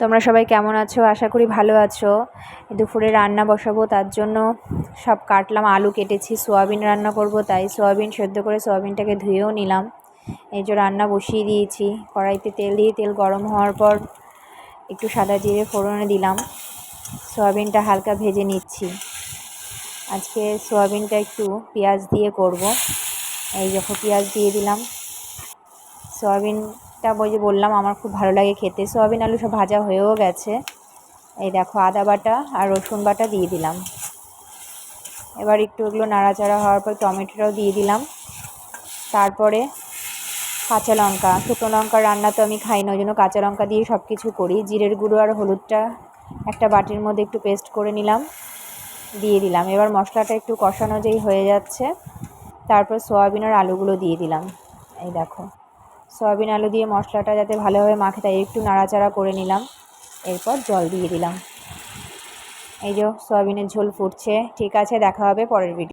তোমরা সবাই কেমন আছো? আশা করি ভালো আছো। দুপুরে রান্না বসাবো, তার জন্য সব কাটলাম, আলু কেটেছি, সোয়াবিন রান্না করব, তাই সোয়াবিন সেদ্ধ করে সোয়াবিনটাকে ধুয়েও নিলাম। এই যে রান্না বসিয়ে দিয়েছি, কড়াইতে তেল দিয়ে, তেল গরম হওয়ার পর একটু সাদা জিরে ফোড়নে দিলাম। সোয়াবিনটা হালকা ভেজে নিচ্ছি। আজকে সোয়াবিনটা একটু পেঁয়াজ দিয়ে করব। এই যখন পেঁয়াজ দিয়ে দিলাম। সোয়াবিন টা ওই যে বললাম, আমার খুব ভালো লাগে খেতে। সোয়াবিন আলু সব ভাজা হয়েও গেছে। এই দেখো, আদা বাটা আর রসুন বাটা দিয়ে দিলাম। এবার একটু ওগুলো নাড়াচাড়া হওয়ার পর টমেটোটাও দিয়ে দিলাম। তারপরে কাঁচা লঙ্কা, শুকনো লঙ্কা রান্না তো আমি খাই না ওই জন্য কাঁচা লঙ্কা দিয়ে সব কিছু করি। জিরের গুঁড়ো আর হলুদটা একটা বাটির মধ্যে একটু পেস্ট করে নিলাম, দিয়ে দিলাম। এবার মশলাটা একটু কষানো যেই হয়ে যাচ্ছে, তারপর সোয়াবিন আর আলুগুলো দিয়ে দিলাম। এই দেখো। সয়াবিন আলু দিয়ে মশলাটা যাতে ভালোভাবে মাখে, তাই একটু নাড়াচাড়া করে নিলাম। এরপর জল দিয়ে দিলাম। এই যে সয়াবিনের ঝোল ফুটছে, ঠিক আছে, দেখা হবে পরের ভিডিও